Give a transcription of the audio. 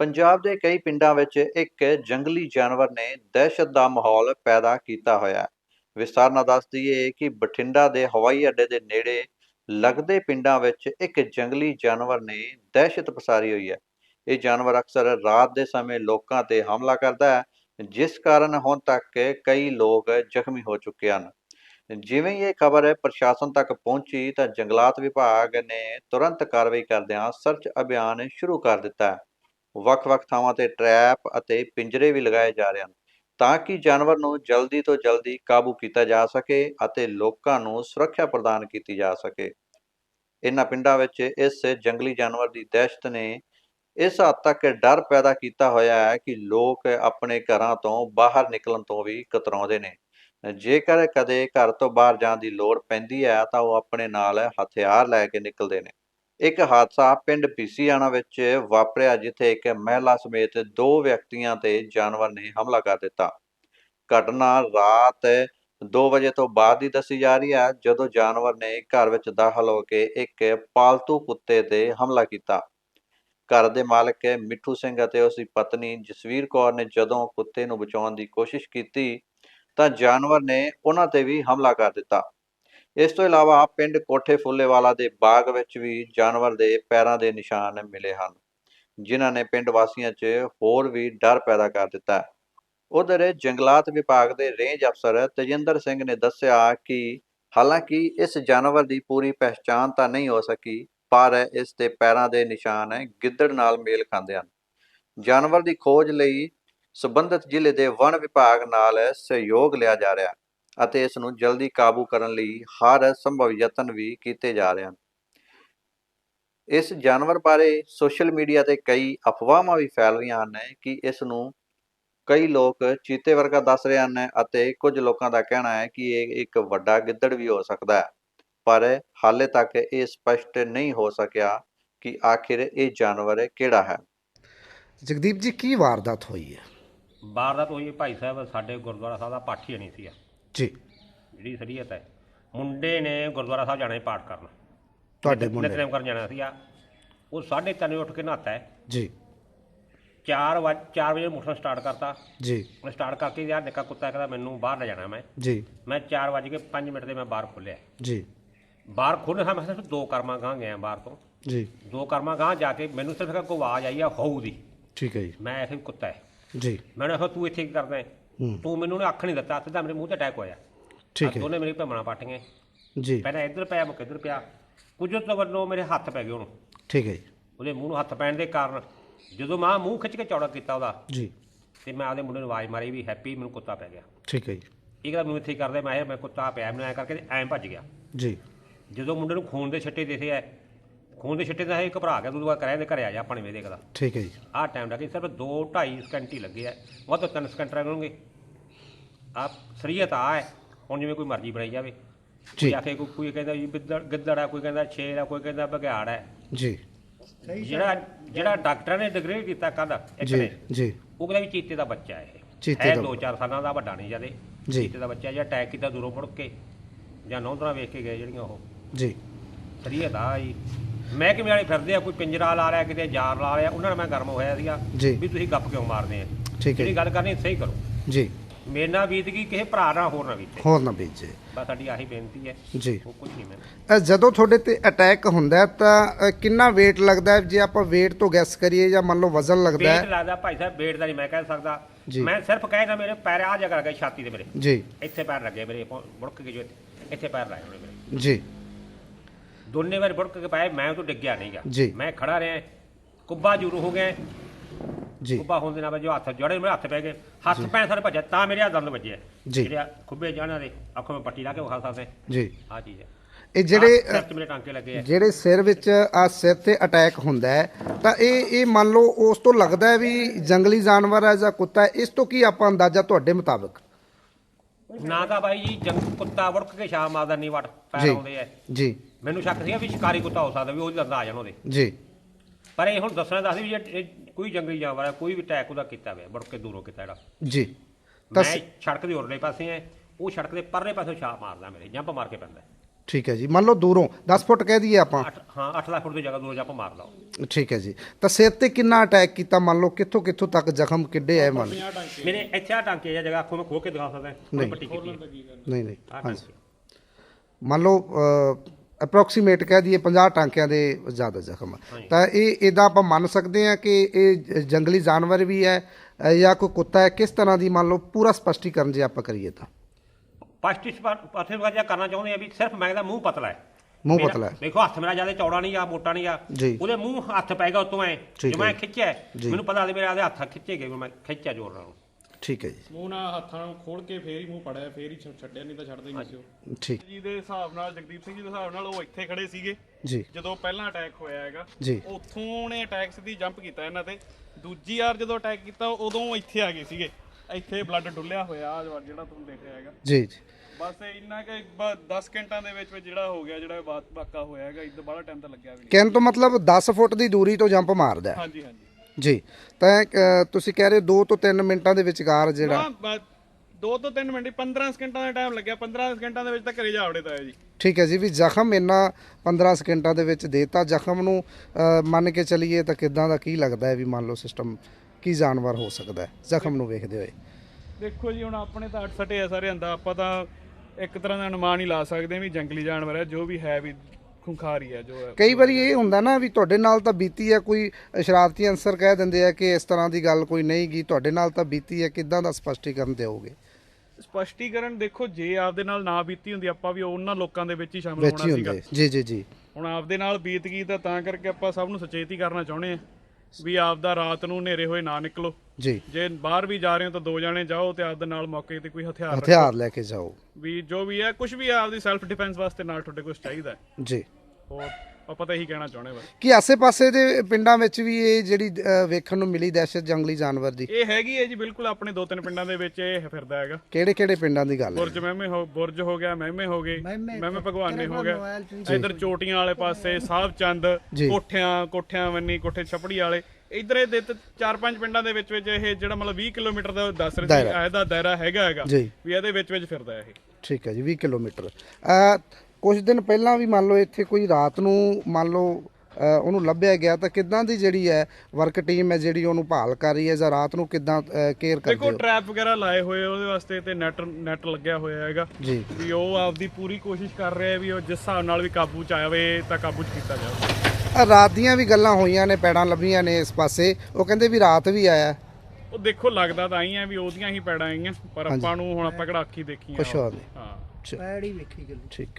ਪੰਜਾਬ ਦੇ ਕਈ ਪਿੰਡਾਂ ਵਿੱਚ ਇੱਕ ਜੰਗਲੀ ਜਾਨਵਰ ਨੇ ਦਹਿਸ਼ਤ ਦਾ ਮਾਹੌਲ ਪੈਦਾ ਕੀਤਾ ਹੋਇਆ ਹੈ। ਵਿਸਥਾਰ ਨਾਲ ਦੱਸ ਦਈਏ ਕਿ ਬਠਿੰਡਾ ਦੇ ਹਵਾਈ ਅੱਡੇ ਦੇ ਨੇੜੇ ਲੱਗਦੇ ਪਿੰਡਾਂ ਵਿੱਚ ਇੱਕ ਜੰਗਲੀ ਜਾਨਵਰ ਨੇ ਦਹਿਸ਼ਤ ਪਸਾਰੀ ਹੋਈ ਹੈ। ਇਹ ਜਾਨਵਰ ਅਕਸਰ ਰਾਤ ਦੇ ਸਮੇਂ ਲੋਕਾਂ ਤੇ ਹਮਲਾ ਕਰਦਾ ਹੈ, ਜਿਸ ਕਾਰਨ ਹੁਣ ਤੱਕ ਕਈ ਲੋਕ ਜ਼ਖਮੀ ਹੋ ਚੁੱਕੇ ਹਨ। ਜਿਵੇਂ ਹੀ ਇਹ ਖਬਰ ਪ੍ਰਸ਼ਾਸਨ ਤੱਕ ਪਹੁੰਚੀ ਤਾਂ ਜੰਗਲਾਤ ਵਿਭਾਗ ਨੇ ਤੁਰੰਤ ਕਾਰਵਾਈ ਕਰਦਿਆਂ ਸਰਚ ਅਭਿਆਨ ਸ਼ੁਰੂ ਕਰ ਦਿੱਤਾ ਵੱਖ-ਵੱਖ ਥਾਵਾਂ ਤੇ ਟਰੈਪ ਅਤੇ ਪਿੰਜਰੇ ਵੀ ਲਗਾਏ ਜਾ ਰਹੇ ਹਨ, ਤਾਂ ਕਿ ਜਾਨਵਰ ਨੂੰ ਜਲਦੀ ਤੋਂ ਜਲਦੀ ਕਾਬੂ ਕੀਤਾ ਜਾ ਸਕੇ ਅਤੇ ਲੋਕਾਂ ਨੂੰ ਸੁਰੱਖਿਆ ਪ੍ਰਦਾਨ ਕੀਤੀ ਜਾ ਸਕੇ। ਇਹਨਾਂ ਪਿੰਡਾਂ ਵਿੱਚ ਇਸ ਜੰਗਲੀ ਜਾਨਵਰ ਦੀ ਦਹਿਸ਼ਤ ਨੇ ਇਸ ਹੱਦ ਤੱਕ ਡਰ ਪੈਦਾ ਕੀਤਾ ਹੋਇਆ ਹੈ ਕਿ ਲੋਕ ਆਪਣੇ ਘਰਾਂ ਤੋਂ ਬਾਹਰ ਨਿਕਲਣ ਤੋਂ ਵੀ ਕਤਰਾਉਂਦੇ ਨੇ। ਜੇਕਰ ਕਦੇ ਘਰ ਤੋਂ ਬਾਹਰ ਜਾਣ ਦੀ ਲੋੜ ਪੈਂਦੀ ਹੈ ਤਾਂ ਉਹ ਆਪਣੇ ਨਾਲ ਹਥਿਆਰ ਲੈ ਕੇ ਨਿਕਲਦੇ ਨੇ। ਇੱਕ ਹਾਦਸਾ ਪਿੰਡ ਪੀਸੀਆਣਾ ਵਿੱਚ ਵਾਪਰਿਆ, ਜਿੱਥੇ ਇੱਕ ਮਹਿਲਾ ਸਮੇਤ ਦੋ ਵਿਅਕਤੀਆਂ ਤੇ ਜਾਨਵਰ ਨੇ ਹਮਲਾ ਕਰ ਦਿੱਤਾ। ਘਟਨਾ ਰਾਤ 2 ਵਜੇ ਤੋਂ ਬਾਅਦ ਦੀ ਦੱਸੀ ਜਾ ਰਹੀ ਹੈ, ਜਦੋਂ ਜਾਨਵਰ ਨੇ ਘਰ ਵਿੱਚ ਦਾਖਲ ਹੋ ਕੇ ਇੱਕ ਪਾਲਤੂ ਕੁੱਤੇ ਤੇ ਹਮਲਾ ਕੀਤਾ। ਘਰ ਦੇ ਮਾਲਕ ਮਿੱਠੂ ਸਿੰਘ ਅਤੇ ਉਸ ਦੀ ਪਤਨੀ ਜਸਵੀਰ ਕੌਰ ਨੇ ਜਦੋਂ ਕੁੱਤੇ ਨੂੰ ਬਚਾਉਣ ਦੀ ਕੋਸ਼ਿਸ਼ ਕੀਤੀ, ਤਾਂ ਜਾਨਵਰ ਨੇ ਉਹਨਾਂ ਤੇ ਵੀ ਹਮਲਾ ਕਰ ਦਿੱਤਾ। ਇਸ ਤੋਂ ਇਲਾਵਾ ਪਿੰਡ ਕੋਠੇ ਫੁੱਲੇਵਾਲਾ ਦੇ ਬਾਗ ਵਿੱਚ ਵੀ ਜਾਨਵਰ ਦੇ ਪੈਰਾਂ ਦੇ ਨਿਸ਼ਾਨ ਮਿਲੇ ਹਨ, ਜਿਨ੍ਹਾਂ ਨੇ ਪਿੰਡ ਵਾਸੀਆਂ 'ਚ ਹੋਰ ਵੀ ਡਰ ਪੈਦਾ ਕਰ ਦਿੱਤਾ ਉਧਰ ਜੰਗਲਾਤ ਵਿਭਾਗ ਦੇ ਰੇਂਜ ਅਫਸਰ ਤਜਿੰਦਰ ਸਿੰਘ ਨੇ ਦੱਸਿਆ ਕਿ ਹਾਲਾਂਕਿ ਇਸ ਜਾਨਵਰ ਦੀ ਪੂਰੀ ਪਹਿਚਾਣ ਤਾਂ ਨਹੀਂ ਹੋ ਸਕੀ, ਪਰ ਇਸ ਦੇ ਪੈਰਾਂ ਦੇ ਨਿਸ਼ਾਨ ਗਿੱਦੜ ਨਾਲ ਮੇਲ ਖਾਂਦੇ ਹਨ। ਜਾਨਵਰ ਦੀ ਖੋਜ ਲਈ ਸਬੰਧਤ ਜ਼ਿਲ੍ਹੇ ਦੇ ਵਣ ਵਿਭਾਗ ਨਾਲ ਸਹਿਯੋਗ ਲਿਆ ਜਾ ਰਿਹਾ ਅਤੇ ਇਸ ਨੂੰ ਜਲਦੀ ਕਾਬੂ ਕਰਨ ਲਈ ਹਰ ਸੰਭਵ ਯਤਨ ਵੀ ਕੀਤੇ ਜਾ ਰਹੇ ਹਨ। ਇਸ ਜਾਨਵਰ ਬਾਰੇ ਸੋਸ਼ਲ ਮੀਡੀਆ ਤੇ ਕਈ ਅਫਵਾਹਾਂ ਵੀ ਫੈਲ ਰਹੀਆਂ ਹਨ ਕਿ ਇਸ ਨੂੰ ਕਈ ਲੋਕ ਚੀਤੇ ਵਰਗਾ ਦੱਸ ਰਹੇ ਹਨ ਅਤੇ ਕੁਝ ਲੋਕਾਂ ਦਾ ਕਹਿਣਾ ਹੈ ਕਿ ਇਹ ਇੱਕ ਵੱਡਾ ਗਿੱਦੜ ਵੀ ਹੋ ਸਕਦਾ ਹੈ ਪਰ ਹਾਲੇ ਤੱਕ ਇਹ ਸਪਸ਼ਟ ਨਹੀਂ ਹੋ ਸਕਿਆ ਕਿ ਆਖਿਰ ਇਹ ਜਾਨਵਰ ਕਿਹੜਾ ਹੈ। ਜਗਦੀਪ ਜੀ ਕੀ ਵਾਰਦਾਤ ਹੋਈ ਹੈ? ਵਾਰਦਾਤ ਹੋਈ ਹੈ ਭਾਈ ਸਾਹਿਬ ਸਾਡੇ ਗੁਰਦੁਆਰਾ ਸਾਹਿਬ ਦਾ ਪਾਠੀ ਨਹੀਂ ਸੀ ਜੀ। ਜਿਹੜੀ ਸਰੀਅਤ ਹੈ। ਮੁੰਡੇ ਨੇ ਗੁਰਦੁਆਰਾ ਸਾਹਿਬ ਜਾਣਾ ਸੀ ਪਾਠ ਕਰਨ। ਤੁਹਾਡੇ ਮੁੰਡੇ ਨਿਤਨੇਮ ਕਰਨ ਜਾਣਾ ਸੀਗਾ ਉਹ 3:30 ਵਜੇ ਉੱਠ ਕੇ ਨਹਾਤਾ ਹੈ। ਜੀ। 4 ਵਜੇ 4 ਵਜੇ ਮੁੱਠਣਾ ਸਟਾਰਟ ਕਰਤਾ। ਜੀ। ਉਹ ਸਟਾਰਟ ਕਰਕੇ ਯਾਰ ਨਿੱਕਾ ਕੁੱਤਾ ਕਹਿੰਦਾ ਮੈਨੂੰ ਬਾਹਰ ਲੈ ਜਾਣਾ ਮੈਂ। ਜੀ। ਮੈਂ 4 ਵਜੇ ਕੇ 5 ਮਿੰਟ ਦੇ ਮੈਂ ਬਾਹਰ ਖੋਲਿਆ। ਜੀ। ਬਾਹਰ ਖੋਲ੍ਹਣ ਸਾਂ ਮੈਂ ਸਿਰਫ ਦੋ ਕਰਮਾਂ ਗਾਂ ਗਿਆ ਬਾਹਰ ਤੋਂ। ਜੀ। ਦੋ ਕਰਮਾਂ ਗਾਂ ਜਾ ਕੇ ਮੈਨੂੰ ਸਿਰਫ ਇੱਕ ਆਵਾਜ਼ ਆਈ ਆ ਹਊ ਦੀ। ਠੀਕ ਹੈ ਜੀ। ਮੈਂ ਐਸੇ ਕੁੱਤਾ ਹੈ। ਜੀ। ਮੈਂ ਕਿਹਾ ਤੂੰ ਇੱਥੇ ਕੀ ਕਰਦਾ ਹੈ ਹੂੰ? ਤੂੰ ਮੈਨੂੰ ਨੇ ਅੱਖ ਨਹੀਂ ਦਿੱਤਾ ਸਿੱਧਾ ਮੇਰੇ ਮੂੰਹ ਤੇ ਅਟੈਕ ਹੋਇਆ। ਠੀਕ ਹੈ। ਦੋਨੇ ਮੇਰੀ ਭਮਣਾ ਪਾਟੀਆਂ। ਜੀ। ਪਹਿਲਾਂ ਇੱਧਰ ਪਿਆ ਮੁੱਕ ਇੱਧਰ ਪਿਆ। ਕੁਦਰਤ ਵੱਲੋਂ ਮੇਰੇ ਹੱਥ ਪੈ ਗਏ ਉਹਨੂੰ। ਠੀਕ ਹੈ ਜੀ। ਉਹਦੇ ਮੂੰਹ ਨੂੰ ਹੱਥ ਪੈਣ ਦੇ ਕਾਰਨ ਜਦੋਂ ਮੈਂ ਮੂੰਹ ਖਿੱਚ ਕੇ ਚੌੜਾ ਕੀਤਾ ਉਹਦਾ ਜੀ। ਤੇ ਮੈਂ ਆਪਦੇ ਮੁੰਡੇ ਨੂੰ ਆਵਾਜ਼ ਮਾਰੀ ਵੀ ਹੈਪੀ ਮੈਨੂੰ ਕੁੱਤਾ ਪੈ ਗਿਆ। ਠੀਕ ਹੈ ਜੀ। ਇਹ ਕਹਿੰਦਾ ਮੈਨੂੰ ਇੱਥੇ ਕਰਦੇ ਮੈਂ ਮੈਂ ਕੁੱਤਾ ਪਿਆ ਮੈਨੂੰ ਐਂ ਕਰਕੇ ਐਂ ਭੱਜ ਗਿਆ। ਜੀ। ਜਦੋਂ ਮੁੰਡੇ ਨੂੰ ਖੂਨ ਦੇ ਛਿੱਟੇ ਐ ਖੂਨ ਦੇ ਛਿੱਟੇ ਦਾ ਇਹ ਘਬਰਾ ਗਿਆ ਦੂਜਾ ਕਰਿਆ ਦੇ ਘਰੇ ਆ ਜਾ ਆਪਣੇ ਵੇ ਦੇਖਦਾ ਠੀਕ ਹੈ ਜੀ। ਆਹ ਟਾਈਮ ਲੱਗੇ ਸਿਰਫ 2 2.5 ਸਕਿੰਟ ਹੀ ਲੱਗੇ ਐ ਵੱਧ ਤੋਂ 3 ਸਕਿੰਟ ਲੱਗਣਗੇ ਆ ਸਰੀਅਤ ਆ ਹੈ। ਹੁਣ ਜਿਵੇਂ ਕੋਈ ਮਰਜ਼ੀ ਬਣਾਈ ਜਾਵੇ। ਜੀ। ਆਖੇ ਕੋਈ ਕੋਈ ਕਹਿੰਦਾ ਜੀ ਗਿੱਦੜ ਗਿੱਦੜ ਆ ਕੋਈ ਕਹਿੰਦਾ ਸ਼ੇਰ ਆ ਕੋਈ ਕਹਿੰਦਾ ਬਘਿਆੜ ਹੈ ਜੀ। ਜਿਹੜਾ ਜਿਹੜਾ ਡਾਕਟਰਾਂ ਨੇ ਡਿਗਰੀ ਕੀਤਾ ਕੱਲ ਇੱਕ ਜੀ ਨੇ ਜੀ। ਉਹ ਕਹਿੰਦਾ ਵੀ ਚੀਤੇ ਦਾ ਬੱਚਾ ਹੈ ਇਹ। ਚੀਤੇ ਹੈ ਦਾ 2-4 ਸਾਲਾਂ ਦਾ ਵੱਡਾ ਨਹੀਂ ਜਿਆਦੇ ਜੀ। ਚੀਤੇ ਦਾ ਬੱਚਾ ਜਾਂ ਅਟੈਕ ਕੀਤਾ ਦੂਰੋਂ ਮੁੜ ਕੇ ਜਾਂ ਨੌਂਦਰਾਂ ਵੇਖ ਕੇ ਗਏ ਜਿਹੜੀਆਂ ਉਹ। ਜੀ। ਸਰੀਅਤ ਆ ਜੀ। ਮੈਂ ਕਿਵੇਂ ਵਾਲੇ ਫਿਰਦੇ ਆ ਕੋਈ ਪਿੰਜਰਾ ਲਾ ਲਿਆ ਕਿਤੇ ਜਾਰ ਲਾ ਲਿਆ ਉਹਨਾਂ ਨਾਲ ਮੈਂ ਗਰਮ ਹੋਇਆ ਸੀਗਾ ਜੀ। ਵੀ ਤੁਸੀਂ ਗੱਪ ਕਿਉਂ ਮਾਰਦੇ ਆ? ਠੀਕ ਹੈ ਜਿਹੜੀ ਜੀ। ਗੱਲ ਕਰਨੀ ਸਹੀ ਕਰੋ। ਜੀ। ਮੇਰੇ ਨਾਲ ਬੀਤ ਗਈ ਕਿਸੇ ਭਰਾ ਨਾਲ ਹੋਰ ਨਾ ਬੀਤੇ। ਹੋਰ ਨਾ ਬੀਜੇ ਬਸ ਸਾਡੀ ਆਹੀ ਬੇਨਤੀ ਹੈ। ਜੀ। ਉਹ ਕੁਝ ਨਹੀਂ ਮੈਂ। ਅ, ਜਦੋਂ ਤੁਹਾਡੇ ਤੇ ਅਟੈਕ ਹੁੰਦਾ ਹੈ ਤਾਂ ਅ, ਕਿੰਨਾ weight ਲੱਗਦਾ ਹੈ? ਜੇ ਆਪਾਂ weight ਤੋਂ ਗੈਸ ਕਰੀਏ ਜਾਂ ਮੰਨ ਲਓ ਵਜ਼ਨ ਲੱਗਦਾ ਬੇਟ ਹੈ ਲੱਗਦਾ ਭਾਈ ਸਾਹਿਬ ਬੇਟ ਦਾ ਨਹੀਂ ਮੈਂ ਕਹਿ ਸਕਦਾ। ਜੀ। ਮੈਂ ਸਿਰਫ ਕਹਿਣਾ ਮੇਰੇ ਪੈਰ ਆ ਜਗ੍ਹਾ ਲੱਗੇ ਛਾਤੀ ਤੇ ਮੇਰੇ। ਜੀ। ਇੱਥੇ ਪੈਰ ਲੱਗੇ ਮੇਰੇ ਬੁੜਕ ਕੇ ਜੋ ਇੱਥੇ- ਇੱਥੇ ਪੈਰ ਲਾਏ ਹੋਣੇ ਮੇਰੇ। ਜੀ। ਦੋਨੇ ਵਾਰ ਬੁੜਕ ਕੇ ਪਾਏ ਮੈਂ ਉਹ ਤੋਂ ਡਿੱਗਿਆ ਨਹੀਂਗਾ। ਜੀ। ਮੈਂ ਖੜਾ ਰਿਹਾ ਕੁੱਬਾ ਜੂਰੂ ਹੋ ਗਿਆ। ਜੀ। ਕੁੱਬਾ ਹੋਣ ਦੇ ਨਾਲ ਜੋ ਹੱਥ ਜੜੇ ਮੇਰੇ ਹੱਥ ਪੈ ਗਏ ਹੱਥ ਪੈਰ ਸਾਰੇ ਭੱਜਿਆ ਤਾਂ ਮੇਰੇ ਆ ਦੰਦ ਵੱਜੇ ਜੀ। ਜਿਹੜੇ ਖੁੱਬੇ ਜਾਣਾ ਦੇ ਅੱਖੋਂ ਮੈਂ ਪੱਟੀ ਲਾ ਕੇ ਵਿਖਾ ਸਕਦੇ। ਜੀ। ਆ ਚੀਜ਼ ਹੈ। ਇਹ ਜਿਹੜੇ ਆਹ ਸਿਰ 'ਚ ਮੇਰੇ ਟਾਂਕੇ ਲੱਗੇ ਆ। ਜਿਹੜੇ ਸਿਰ ਵਿੱਚ ਆ ਸਿਰ ਤੇ ਅਟੈਕ ਹੁੰਦਾ ਹੈ ਤਾਂ ਇਹ ਇਹ ਮੰਨ ਲਓ ਉਸ ਤੋਂ ਲੱਗਦਾ ਹੈ ਵੀ ਜੰਗਲੀ ਜਾਨਵਰ ਹੈ ਜਾਂ ਕੁੱਤਾ ਹੈ ਇਸ ਤੋਂ ਕੀ ਆਪਾਂ ਅੰਦਾਜ਼ਾ ਤੁਹਾਡੇ ਮੁਤਾਬਕ? ਨਾ ਤਾਂ ਬਾਈ ਜੀ ਜੰਗ ਕੁੱਤਾ ਵੜਕ ਕੇ ਛਾਲ ਮਾਰਦਾ ਨਹੀਂ ਵੜ ਪੈਰ ਜੀ ਆਉਂਦੇ ਆ। ਜੀ। ਮੈਨੂੰ ਸ਼ੱਕ ਸੀਗਾ ਵੀ ਸ਼ਿਕਾਰੀ ਕੁੱਤਾ ਹੋ ਸਕਦਾ ਵੀ ਉਹਦੇ ਦੰਦ ਆ ਜਾਣ ਉਹਦੇ। ਜੀ। ਪਰ ਇਹ ਹੁਣ ਦੱਸਣਾ ਦੱਸਦੀ ਵੀ ਜੇ ਇਹ ਕੋਈ ਜੰਗਲੀ ਜਾਨਵਰ ਹੈ ਕੋਈ ਵੀ ਅਟੈਕ ਉਹਦਾ ਕੀਤਾ ਹੋਇਆ ਵੜ ਕੇ ਦੂਰੋਂ ਕੀਤਾ ਜਿਹੜਾ। ਜੀ। ਤਾਂ ਮੈਂ ਸੜਕ ਦੇ ਉਰਲੇ ਪਾਸੇ ਐ ਉਹ ਸੜਕ ਦੇ ਪਰਲੇ ਪਾਸੇ ਛਾਲ ਮਾਰਦਾ ਮੇਰੇ ਜੰਪ ਮਾਰ ਕੇ ਪੈਂਦਾ। ਠੀਕ ਹੈ ਜੀ ਮੰਨ ਲਓ ਦੂਰੋਂ 10 ਫੁੱਟ ਕਹਿ ਦਈਏ ਆਪਾਂ ਅੱਠ ਹਾਂ 8 ਫੁੱਟ ਦੀ ਜਗ੍ਹਾ ਦੂਰ ਜੰਪ ਮਾਰ ਲਓ ਠੀਕ ਹੈ ਜੀ ਤਾਂ ਸਿਰ ਤੇ ਕਿੰਨਾ ਅਟੈਕ ਕੀਤਾ ਮੰਨ ਲਓ ਕਿੱਥੋਂ ਕਿੱਥੋਂ ਤੱਕ ਜ਼ਖਮ ਕਿੱਡੇ ਆਏ ਮੰਨ ਲਓ? ਮੇਰੇ ਇੱਥੇ ਆ ਟਾਂਕੇ ਆ ਜਗ੍ਹਾ ਅੱਖੋਂ ਮੈਂ ਖੋ ਕੇ ਦਿਖਾ ਸਕਦਾ ਨਹੀਂ। ਪੱਟੀ ਕੀਤੀ ਹੈ। ਨਹੀਂ ਨਹੀਂ ਆਹ ਹਾਂਜੀ ਟਾਂਕੇ। ਮੰਨ ਲਓ ਅਪਰੋਕਸੀਮੇਟ ਕਹਿ ਦਈਏ 50 ਟਾਂਕਿਆਂ ਦੇ ਜ਼ਿਆਦਾ ਜ਼ਖਮ ਆ। ਤਾਂ ਇਹ ਇਦਾਂ ਆਪਾਂ ਮੰਨ ਸਕਦੇ ਹਾਂ ਕਿ ਇਹ ਜ- ਜੰਗਲੀ ਜਾਨਵਰ ਵੀ ਹੈ ਅ, ਜਾਂ ਕੋਈ ਕੁੱਤਾ ਹੈ ਕਿਸ ਤਰ੍ਹਾਂ ਦੀ ਮੰਨ ਲਓ ਪੂਰਾ ਸਪਸ਼ਟੀਕਰਨ ਜੇ ਆਪਾਂ ਕਰੀਏ ਤਾਂ ਪਾਸੇ ਵਜਾ ਕਰਨਾ ਚਾਹੁੰਦੇ ਆ ਵੀ ਸਿਰਫ ਮੈਂ ਇਹਦਾ ਮੂੰਹ ਪਤਲਾ ਹੈ। ਮੂੰਹ ਮੇਰਾ- ਪਤਲਾ ਹੈ। ਦੇਖੋ ਹੱਥ ਮੇਰਾ ਜ਼ਿਆਦਾ ਚੌੜਾ ਨਹੀਂ ਆ ਮੋਟਾ ਨਹੀਂ ਆ। ਜੀ। ਉਹਦੇ ਮੂੰਹ ਹੱਥ ਪੈ ਗਿਆ ਉਤੋਂ ਐ। ਠੀਕ ਜੇ ਮੈਂ ਹੈ। ਖਿੱਚਿਆ ਜੀ। ਮੈਨੂੰ ਪਤਾ ਸੀ ਮੇਰੇ ਆਦੇ ਹੱਥ ਖਿੱਚੇ ਗਏ ਮੈਂ ਖਿੱਚਿਆ ਜ਼ੋਰ ਨਾਲ। ਠੀਕ ਹੈ ਜੀ। ਮੂੰਹ ਨਾਲ ਹੱਥਾਂ ਨੂੰ ਖੋਲ ਕੇ ਫੇਰ ਹੀ ਮੂੰਹ ਪੜਿਆ ਫੇਰ ਹੀ ਛ- ਛੱਡਿਆ ਨਹੀਂ ਤਾਂ ਛੱਡਦਾ ਨਹੀਂ ਸੀ ਉਹ। ਠੀਕ। ਜੀ ਦੇ ਹਿਸਾਬ ਨਾਲ ਜਗਦੀਪ ਸਿੰਘ ਜੀ ਦੇ ਹਿਸਾਬ ਨਾਲ ਉਹ ਇੱਥੇ ਖੜੇ ਸੀਗੇ। ਜੀ। ਜਦੋਂ ਪਹਿਲਾਂ ਅਟੈਕ ਹੋਇਆ ਹੈਗਾ ਜੀ। ਉੱਥੋਂ ਉਹਨੇ ਅਟੈਕ ਸਿੱਧੀ ਜੰਪ ਕੀਤਾ ਇਹਨਾਂ ਤੇ। ਦੂਜੀ ਵਾਰ ਜਦੋਂ ਅਟੈਕ ਕੀਤਾ ਉਦੋਂ ਉਹ ਇੱਥੇ ਆ ਗਏ ਸੀਗੇ। ਇੱਥੇ ਬਲੱਡ ਡੁੱਲਿਆ ਹੋਇਆ ਆਹ ਜਿਹੜਾ ਤੁਹਾਨੂੰ ਦੇਖ ਰਿਹਾ ਹੈਗਾ। ਜੀ ਜੀ। ਬਸ ਇੰਨਾ ਕਿ 10 ਘੰਟਿਆਂ ਦੇ ਵਿੱਚ ਵਿੱਚ ਜਿਹੜਾ ਹੋ ਗਿਆ ਜਿਹੜਾ ਵਾ- ਵਾਕਾ ਹੋਇਆ ਹੈਗਾ ਇਦੋਂ ਬੜਾ ਟਾਈਮ ਤਾਂ ਲੱਗਿਆ ਵੀ ਨਹੀਂ। ਕਹਿਣ ਤੋਂ ਮਤਲਬ 10 ਫੁੱਟ ਦੀ ਦੂਰੀ ਤੋਂ ਜੰਪ ਮਾਰਦਾ ਹੈ। ਹਾਂਜੀ ਹਾਂਜੀ। ਜੀ ਤਾਂ ਅ, ਤੁਸੀਂ ਕਹਿ ਰਹੇ 2 ਤੋਂ 3 ਮਿੰਟਾਂ ਦੇ ਵਿਚਕਾਰ ਜਿਹੜਾ ਹਾਂ ਬ- ਦੋ ਤੋਂ 3 ਮਿੰਟ 15 ਸਕਿੰਟਾਂ ਦਾ ਟਾਈਮ ਲੱਗਿਆ 15 ਸਕਿੰਟਾਂ ਦੇ ਵਿੱਚ ਤਾਂ ਘਰੇ ਜਾ ਵੜੇਦਾ ਹੈ ਜੀ। ਠੀਕ ਹੈ ਜੀ ਵੀ ਜ਼ਖਮ ਇੰਨਾ 15 ਸਕਿੰਟਾਂ ਦੇ ਵਿੱਚ ਦੇਤਾ ਜ਼ਖਮ ਨੂੰ ਅ, ਮੰਨ ਕੇ ਚੱਲੀਏ ਤਾਂ ਕਿਦਾਂ ਦਾ ਕੀ ਲੱਗਦਾ ਹੈ ਵੀ ਮੰਨ ਲਓ ਸਿਸਟਮ ਕੀ ਜਾਨਵਰ ਹੋ ਸਕਦਾ ਹੈ? ਜ਼ਖਮ ਨੂੰ ਵੇਖਦੇ ਹੋਏ। ਦੇਖੋ ਜੀ ਹੁਣ ਆਪਣੇ ਤਾਂ 8 ਸੱਟੇ ਆ ਸਾਰੇ ਅੰਦਾ ਆਪਾਂ ਤਾਂ ਇੱਕ ਤਰ੍ਹਾਂ ਦਾ ਅਨੁਮਾਨ ਹੀ ਲਾ ਸਕਦੇ ਵੀ ਜੰਗਲੀ ਜਾਨਵਰ ਹੈ ਜੋ ਵੀ ਹੈ ਵੀ ਖੁੰਖਾਰ ਹੀ ਜੋ ਹੈ। ਕਈ ਵਾਰੀ ਇਹ ਹੁੰਦਾ ਨਾ ਵੀ ਤੁਹਾਡੇ ਨਾਲ ਤਾਂ ਬੀਤੀ ਹੈ ਕੋਈ ਸ਼ਰਾਰਤੀ ਅਨਸਰ ਕਹਿ ਦਿੰਦੇ ਆ ਕਿ ਇਸ ਤਰ੍ਹਾਂ ਦੀ ਗੱਲ ਕੋਈ ਨਹੀਂ ਗੀ ਤੁਹਾਡੇ ਨਾਲ ਤਾਂ ਬੀਤੀ ਹੈ ਕਿਦਾਂ ਦਾ ਸਪਸ਼ਟੀਕਰਨ ਦਿਓਗੇ? ਸਪਸ਼ਟੀਕਰਨ ਦੇਖੋ ਜੇ ਆਪਦੇ ਨਾਲ ਨਾ ਬੀਤੀ ਹੁੰਦੀ ਆਪਾਂ ਵੀ ਉਹਨਾਂ ਲੋਕਾਂ ਦੇ ਵਿੱਚ ਹੀ ਸ਼ਾਮਲ ਹੋਣਾ ਸੀਗਾ। ਜੀ ਜੀ ਜੀ। ਹੁਣ ਆਪਦੇ ਨਾਲ ਬੀਤ ਗਈ ਤਾਂ ਤਾਂ ਕਰਕੇ ਆਪਾਂ ਸਭ ਨੂੰ ਸੁਚੇਤ ਹੀ ਕਰਨਾ ਚਾਹੁੰਦੇ ਆ ਵੀ ਆਪਦਾ ਰਾਤ ਨੂੰ ਹਨੇਰੇ ਹੋਏ ਨਾ ਨਿਕਲੋ। ਜੀ। ਜੇ ਬਾਹਰ ਵੀ ਜਾ ਰਹੇ ਹੋ ਤਾਂ ਦੋ ਜਾਣੇ ਜਾਓ ਤੇ ਆਪਦੇ ਨਾਲ ਮੌਕੇ ਤੇ ਕੋਈ ਹਥਿਆਰ ਹਥਿਆਰ ਲੈ ਕੇ ਜਾਓ। ਵੀ ਜੋ ਵੀ ਹੈ ਕੁਝ ਵੀ ਆਪਦੀ ਸੈਲਫ ਡਿਫੈਂਸ ਵਾਸਤੇ ਨਾਲ ਤੁਹਾਡੇ ਕੋਲ ਚਾਹੀਦਾ ਹੈ। ਜੀ। ਹੋਰ ਆਪਾਂ ਤਾਂ ਇਹੀ ਕਹਿਣਾ ਚਾਹੁੰਦੇ ਬਸ। ਕੀ ਆਸੇ-ਪਾਸੇ ਦੇ ਪਿੰਡਾਂ ਵਿੱਚ ਵੀ ਇਹ ਜਿਹੜੀ ਅ, ਵੇਖਣ ਨੂੰ ਮਿਲੀ ਦਹਿਸ਼ਤ ਜੰਗਲੀ ਜਾਨਵਰ ਦੀ। ਇਹ ਹੈਗੀ ਹੈ ਜੀ ਬਿਲਕੁਲ ਆਪਣੇ ਦੋ ਤਿੰਨ ਪਿੰਡਾਂ ਦੇ ਵਿੱਚ ਇਹ ਫਿਰਦਾ ਹੈਗਾ। ਕਿਹੜੇ-ਕਿਹੜੇ ਪਿੰਡਾਂ ਦੀ ਗੱਲ ਹੈ? ਬੁਰਜ ਮਹਿਮੇ ਹੋ ਬੁਰਜ ਹੋ ਗਿਆ ਮਹਿਮੇ ਹੋ ਗਏ ਮਹਿਮੇ ਭਗਵਾਨੇ ਹੋ ਗਿਆ। ਇਧਰ ਚੋਟੀਆਂ ਵਾਲੇ ਪਾਸੇ ਸਾਹਿਬ ਚੰਦ ਜੀ। ਕੋਠਿਆਂ ਕੋਠਿਆਂ ਵੰਨੀ ਕੋਠੇ ਛਪੜੀ ਵਾਲੇ। ਇਧਰ ਇਹ ਦੇ ਤੇ ਚਾਰ ਪੰਜ ਪਿੰਡਾਂ ਦੇ ਵਿੱਚ ਵਿੱਚ ਇਹ ਜਿਹੜਾ ਮਤਲਬ 20 ਕਿਲੋਮੀਟਰ ਦਾ ਦੱਸ ਰਹੇ ਸੀ ਦਾਇਰਾ। ਇਹਦਾ ਦਾਇਰਾ ਹੈਗਾ ਹੈਗਾ। ਜੀ। ਵੀ ਇਹਦੇ ਵਿੱਚ ਵਿੱਚ ਫਿਰਦਾ ਇਹ। ਠੀਕ ਹੈ ਜੀ 20 ਕਿਲੋਮੀਟਰ। ਅ ਕੁਝ ਦਿਨ ਪਹਿਲਾਂ ਵੀ ਮੰਨ ਲਓ ਇੱਥੇ ਕੋਈ ਰਾਤ ਨੂੰ ਮੰਨ ਲਓ ਉਹਨੂੰ ਲੱਭਿਆ ਗਿਆ ਤਾਂ ਕਿੱਦਾਂ ਦੀ ਜਿਹੜੀ ਹੈ ਵਰਕ ਟੀਮ ਹੈ ਜਿਹੜੀ ਉਹਨੂੰ ਭਾਲ ਕਰ ਰਹੀ ਹੈ ਜਾਂ ਰਾਤ ਨੂੰ ਕਿੱਦਾਂ ਕੇਅਰ ਕਰਦੇ ਦੇਖੋ ਟ੍ਰੈਪ ਵਗੈਰਾ ਲਾਏ ਹੋਏ ਉਹਦੇ ਵਾਸਤੇ ਤੇ ਨੈਟ ਨੈਟ ਲੱਗਿਆ ਹੋਇਆ ਹੈਗਾ। ਜੀ। ਵੀ ਉਹ ਆਪਦੀ ਪੂਰੀ ਕੋਸ਼ਿਸ਼ ਕਰ ਰਿਹਾ ਹੈ ਵੀ ਉਹ ਜਿਸ ਹਿਸਾਬ ਨਾਲ ਵੀ ਕਾਬੂ ਚ ਆਵੇ ਤਾਂ ਕਾਬੂ ਚ ਕੀਤਾ ਜਾਵੇ। ਰਾਤ ਦੀਆਂ ਵੀ ਗੱਲਾਂ ਹੋਈਆਂ ਨੇ ਪੈੜਾਂ ਲੱਭੀਆਂ ਨੇ ਇਸ ਪਾਸੇ। ਉਹ ਕਹਿੰਦੇ ਵੀ ਰਾਤ ਵੀ ਆਇਆ। ਉਹ ਦੇਖੋ ਲੱਗਦਾ ਤਾਂ ਆਈ ਆ ਵੀ ਉਹਦੀਆਂ ਹੀ ਪੈੜਾਂ ਆਈਆਂ ਪਰ ਆਪਾਂ ਨੂੰ ਹੁਣ ਆਪਾਂ ਕਿਹੜਾ ਅੱਖੀ ਦੇਖੀਆਂ। ਕੁਛ ਹੋਰ ਨਹੀਂ। ਹਾਂ। ਪੈੜੀ ਵੇਖੀ ਗੱਲ। ਠੀਕ